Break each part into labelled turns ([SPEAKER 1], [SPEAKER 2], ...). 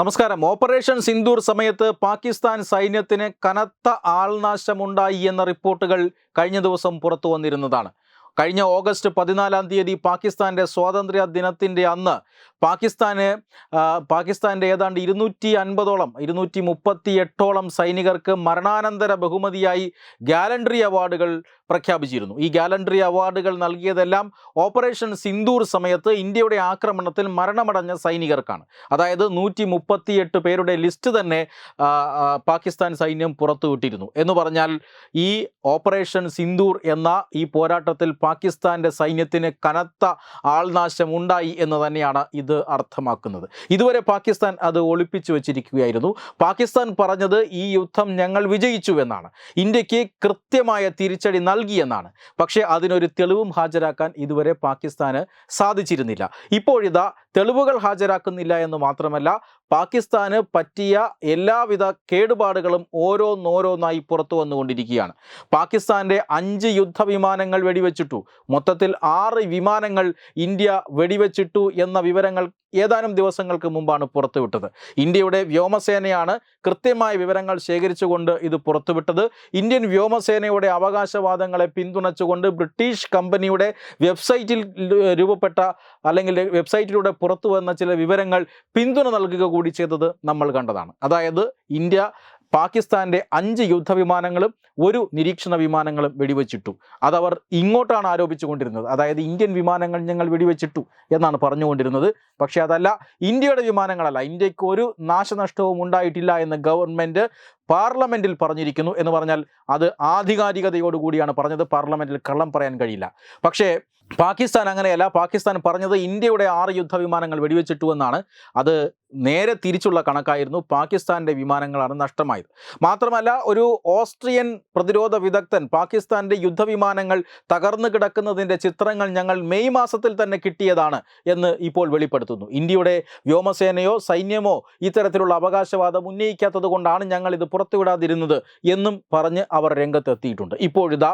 [SPEAKER 1] നമസ്കാരം. ഓപ്പറേഷൻ സിന്ദൂർ സമയത്ത് പാകിസ്ഥാൻ സൈന്യത്തിന് കനത്ത ആൾനാശമുണ്ടായി എന്ന റിപ്പോർട്ടുകൾ കഴിഞ്ഞ ദിവസം പുറത്തു വന്നിരുന്നതാണ്. കഴിഞ്ഞ ഓഗസ്റ്റ് പതിനാലാം തീയതി പാകിസ്ഥാന്റെ സ്വാതന്ത്ര്യ ദിനത്തിന്റെ അന്ന് പാകിസ്ഥാന് പാകിസ്ഥാന്റെ ഏതാണ്ട് ഇരുന്നൂറ്റി അൻപതോളം ഇരുന്നൂറ്റി മുപ്പത്തി എട്ടോളം സൈനികർക്ക് മരണാനന്തര ബഹുമതിയായി ഗാലൻട്രി അവാർഡുകൾ പ്രഖ്യാപിച്ചിരുന്നു. ഈ ഗാലൻട്രി അവാർഡുകൾ നൽകിയതെല്ലാം ഓപ്പറേഷൻ സിന്ദൂർ സമയത്ത് ഇന്ത്യയുടെ ആക്രമണത്തിൽ മരണമടഞ്ഞ സൈനികർക്കാണ്. അതായത് നൂറ്റി മുപ്പത്തിയെട്ട് പേരുടെ ലിസ്റ്റ് തന്നെ പാകിസ്ഥാൻ സൈന്യം പുറത്തുവിട്ടിരുന്നു. എന്ന് പറഞ്ഞാൽ ഈ ഓപ്പറേഷൻ സിന്ദൂർ എന്ന ഈ പോരാട്ടത്തിൽ പാകിസ്ഥാന്റെ സൈന്യത്തിന് കനത്ത ആൾനാശം ഉണ്ടായി എന്ന് തന്നെയാണ് ഇത് അർത്ഥമാക്കുന്നത്. ഇതുവരെ പാകിസ്ഥാൻ അത് ഒളിപ്പിച്ചു വെച്ചിരിക്കുകയായിരുന്നു. പാകിസ്ഥാൻ പറഞ്ഞത് ഈ യുദ്ധം ഞങ്ങൾ വിജയിച്ചു എന്നാണ് ഇന്ത്യയ്ക്ക് കൃത്യമായ തിരിച്ചടി നൽകിയെന്നാണ്. പക്ഷേ അതിനൊരു തെളിവും ഹാജരാക്കാൻ ഇതുവരെ പാകിസ്ഥാന് സാധിച്ചിരുന്നില്ല. ഇപ്പോഴിതാ തെളിവുകൾ ഹാജരാക്കുന്നില്ല എന്ന് മാത്രമല്ല പാകിസ്ഥാന് പറ്റിയ എല്ലാവിധ കേടുപാടുകളും ഓരോന്നോരോന്നായി പുറത്തു വന്നുകൊണ്ടിരിക്കുകയാണ്. പാകിസ്ഥാന്റെ അഞ്ച് യുദ്ധവിമാനങ്ങൾ വെടിവെച്ചിട്ടു. മൊത്തത്തിൽ ആറ് വിമാനങ്ങൾ ഇന്ത്യ വെടിവെച്ചിട്ടു എന്ന വിവരങ്ങൾ ഏതാനും ദിവസങ്ങൾക്ക് മുമ്പാണ് പുറത്തുവിട്ടത്. ഇന്ത്യയുടെ വ്യോമസേനയാണ് കൃത്യമായ വിവരങ്ങൾ ശേഖരിച്ചുകൊണ്ട് ഇത് പുറത്തുവിട്ടത്. ഇന്ത്യൻ വ്യോമസേനയുടെ അവകാശവാദങ്ങളെ പിന്തുണച്ചുകൊണ്ട് ബ്രിട്ടീഷ് കമ്പനിയുടെ വെബ്സൈറ്റിൽ രൂപപ്പെട്ട അല്ലെങ്കിൽ വെബ്സൈറ്റിലൂടെ പുറത്തു വന്ന ചില വിവരങ്ങൾ പിന്തുണ നൽകുക കൂടി ചെയ്തത് നമ്മൾ കണ്ടതാണ്. അതായത് ഇന്ത്യ പാകിസ്ഥാന്റെ അഞ്ച് യുദ്ധവിമാനങ്ങളും ഒരു നിരീക്ഷണ വിമാനങ്ങളും വെടിവെച്ചിട്ടു. അതവർ ഇങ്ങോട്ടാണ് ആരോപിച്ചുകൊണ്ടിരുന്നത്. അതായത് ഇന്ത്യൻ വിമാനങ്ങൾ ഞങ്ങൾ വെടിവെച്ചിട്ടു എന്നാണ് പറഞ്ഞുകൊണ്ടിരുന്നത്. പക്ഷേ അതല്ല ഇന്ത്യയുടെ വിമാനങ്ങളല്ല. ഇന്ത്യയ്ക്ക് ഒരു നാശനഷ്ടവും ഉണ്ടായിട്ടില്ല എന്ന് ഗവൺമെന്റ് പാർലമെന്റിൽ പറഞ്ഞിരിക്കുന്നു എന്ന് പറഞ്ഞാൽ അത് ആധികാരികതയോടുകൂടിയാണ് പറഞ്ഞത്. പാർലമെന്റിൽ കള്ളം പറയാൻ കഴിയില്ല. പക്ഷേ പാകിസ്ഥാൻ അങ്ങനെയല്ല. പാകിസ്ഥാൻ പറഞ്ഞത് ഇന്ത്യയുടെ ആറ് യുദ്ധവിമാനങ്ങൾ വെടിവെച്ചിട്ടു എന്നാണ്. അത് നേരെ തിരിച്ചുള്ള കണക്കായിരുന്നു. പാകിസ്ഥാന്റെ വിമാനങ്ങളാണ് നഷ്ടമായത്. മാത്രമല്ല ഒരു ഓസ്ട്രിയൻ പ്രതിരോധ വിദഗ്ധൻ പാകിസ്ഥാന്റെ യുദ്ധവിമാനങ്ങൾ തകർന്നു കിടക്കുന്നതിന്റെ ചിത്രങ്ങൾ ഞങ്ങൾ മെയ് മാസത്തിൽ തന്നെ കിട്ടിയതാണ് എന്ന് ഇപ്പോൾ വെളിപ്പെടുത്തുന്നു. ഇന്ത്യയുടെ വ്യോമസേനയോ സൈന്യമോ ഇത്തരത്തിലുള്ള അവകാശവാദം ഉന്നയിക്കാത്തത് കൊണ്ടാണ് ഞങ്ങൾ ഇത് പുറത്തുവിടാതിരുന്നത് എന്നും പറഞ്ഞ് അവർ രംഗത്തെത്തിയിട്ടുണ്ട്. ഇപ്പോഴിതാ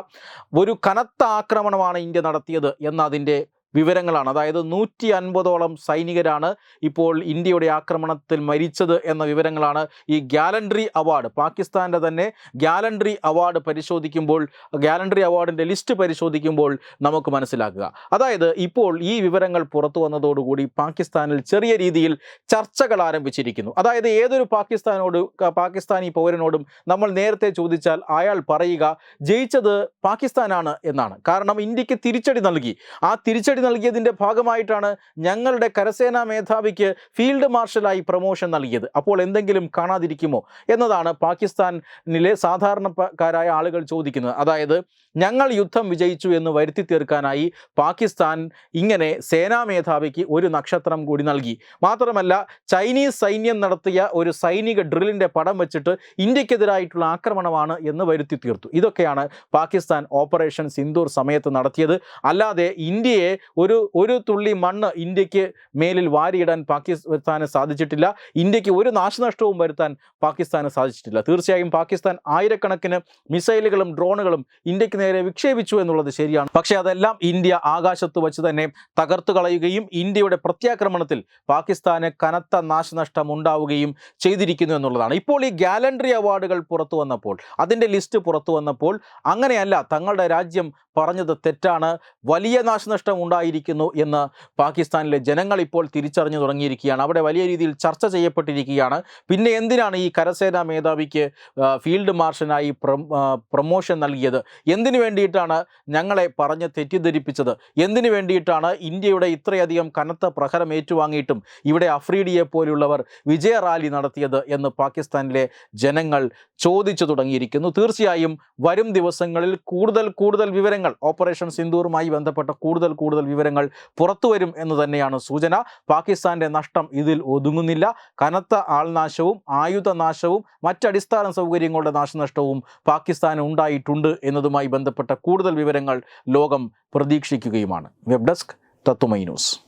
[SPEAKER 1] ഒരു കനത്ത ആക്രമണമാണ് ഇന്ത്യ നടത്തിയത് എന്നതിന്റെ വിവരങ്ങളാണ്. അതായത് നൂറ്റി അൻപതോളം സൈനികരാണ് ഇപ്പോൾ ഇന്ത്യയുടെ ആക്രമണത്തിൽ മരിച്ചത് എന്ന വിവരങ്ങളാണ് ഈ ഗാലൻട്രി അവാർഡ്. പാകിസ്ഥാന്റെ തന്നെ ഗാലൻട്രി അവാർഡ് പരിശോധിക്കുമ്പോൾ ഗാലൻട്രി അവാർഡിന്റെ ലിസ്റ്റ് പരിശോധിക്കുമ്പോൾ നമുക്ക് മനസ്സിലാക്കുക. അതായത് ഇപ്പോൾ ഈ വിവരങ്ങൾ പുറത്തു വന്നതോടുകൂടി പാകിസ്ഥാനിൽ ചെറിയ രീതിയിൽ ചർച്ചകൾ ആരംഭിച്ചിരിക്കുന്നു. അതായത് ഏതൊരു പാകിസ്ഥാനോട് പാകിസ്ഥാനി പൗരനോടും നമ്മൾ നേരത്തെ ചോദിച്ചാൽ അയാൾ പറയുക ജയിച്ചത് പാകിസ്ഥാനാണ് എന്നാണ്. കാരണം ഇന്ത്യയ്ക്ക് തിരിച്ചടി നൽകി. ആ തിരിച്ചടി നൽകിയതിന്റെ ഭാഗമായിട്ടാണ് ഞങ്ങളുടെ കരസേനാ മേധാവിക്ക് ഫീൽഡ് മാർഷലായി പ്രൊമോഷൻ നൽകിയത്. അപ്പോൾ എന്തെങ്കിലും കാണാതിരിക്കുമോ എന്നതാണ് പാകിസ്ഥാനിലെ സാധാരണക്കാരായ ആളുകൾ ചോദിക്കുന്നത്. അതായത് ഞങ്ങൾ യുദ്ധം വിജയിച്ചു എന്ന് വരുത്തി തീർക്കാനായി പാകിസ്ഥാൻ ഇങ്ങനെ സേനാ മേധാവിക്ക് ഒരു നക്ഷത്രം കൂടി നൽകി. മാത്രമല്ല ചൈനീസ് സൈന്യം നടത്തിയ ഒരു സൈനിക ഡ്രില്ലിന്റെ പടം വെച്ചിട്ട് ഇന്ത്യക്കെതിരായിട്ടുള്ള ആക്രമണമാണ് എന്ന് വരുത്തി തീർത്തു. ഇതൊക്കെയാണ് പാകിസ്ഥാൻ ഓപ്പറേഷൻ സിന്ദൂർ സമയത്ത് നടത്തിയത്. അല്ലാതെ ഇന്ത്യയെ ഒരു ഒരു തുള്ളി മണ്ണ് ഇന്ത്യയ്ക്ക് മേലിൽ വാരിയിടാൻ പാകിസ്ഥാന് സാധിച്ചിട്ടില്ല. ഇന്ത്യയ്ക്ക് ഒരു നാശനഷ്ടവും വരുത്താൻ പാകിസ്ഥാന് സാധിച്ചിട്ടില്ല. തീർച്ചയായും പാകിസ്ഥാൻ ആയിരക്കണക്കിന് മിസൈലുകളും ഡ്രോണുകളും ഇന്ത്യയ്ക്ക് നേരെ വിക്ഷേപിച്ചു എന്നുള്ളത് ശരിയാണ്. പക്ഷേ അതെല്ലാം ഇന്ത്യ ആകാശത്ത് വച്ച് തന്നെ തകർത്തു കളയുകയും ഇന്ത്യയുടെ പ്രത്യാക്രമണത്തിൽ പാകിസ്ഥാന് കനത്ത നാശനഷ്ടം ഉണ്ടാവുകയും ചെയ്തിരിക്കുന്നു എന്നുള്ളതാണ്. ഇപ്പോൾ ഈ ഗാലൻട്രി അവാർഡുകൾ പുറത്തു വന്നപ്പോൾ അതിന്റെ ലിസ്റ്റ് പുറത്തു വന്നപ്പോൾ അങ്ങനെയല്ല തങ്ങളുടെ രാജ്യം പറഞ്ഞത് തെറ്റാണ്. വലിയ നാശനഷ്ടം ഉണ്ടായിരിക്കുന്നു എന്ന് പാകിസ്ഥാനിലെ ജനങ്ങൾ ഇപ്പോൾ തിരിച്ചറിഞ്ഞു തുടങ്ങിയിരിക്കുകയാണ്. അവിടെ വലിയ രീതിയിൽ ചർച്ച ചെയ്യപ്പെട്ടിരിക്കുകയാണ്. പിന്നെ എന്തിനാണ് ഈ കരസേനാ മേധാവിക്ക് ഫീൽഡ് മാർഷനായി പ്രൊ- പ്രൊമോഷൻ നൽകിയത്? എന്തിനു വേണ്ടിയിട്ടാണ് ഞങ്ങളെ പറഞ്ഞ് തെറ്റിദ്ധരിപ്പിച്ചത്? എന്തിനു വേണ്ടിയിട്ടാണ് ഇന്ത്യയുടെ ഇത്രയധികം കനത്ത പ്രഹരം ഏറ്റുവാങ്ങിയിട്ടും ഇവിടെ അഫ്രീഡിയെ പോലുള്ളവർ വിജയ റാലി നടത്തിയത് എന്ന് പാകിസ്ഥാനിലെ ജനങ്ങൾ ചോദിച്ചു തുടങ്ങിയിരിക്കുന്നു. തീർച്ചയായും വരും ദിവസങ്ങളിൽ കൂടുതൽ കൂടുതൽ വിവരങ്ങൾ ഓപ്പറേഷൻ സിന്ദൂറുമായി ബന്ധപ്പെട്ട കൂടുതൽ കൂടുതൽ വിവരങ്ങൾ പുറത്തുവരും എന്ന് തന്നെയാണ് സൂചന. പാകിസ്ഥാന്റെ നഷ്ടം ഇതിൽ ഒതുങ്ങുന്നില്ല. കനത്ത ആൾനാശവും ആയുധനാശവും മറ്റടിസ്ഥാന സൗകര്യങ്ങളുടെ നാശനഷ്ടവും പാകിസ്ഥാന് ഉണ്ടായിട്ടുണ്ട് എന്നതുമായി ബന്ധപ്പെട്ട കൂടുതൽ വിവരങ്ങൾ ലോകം പ്രതീക്ഷിക്കുകയുമാണ്. വെബ് ഡെസ്ക് തത്തുമൈ ന്യൂസ്.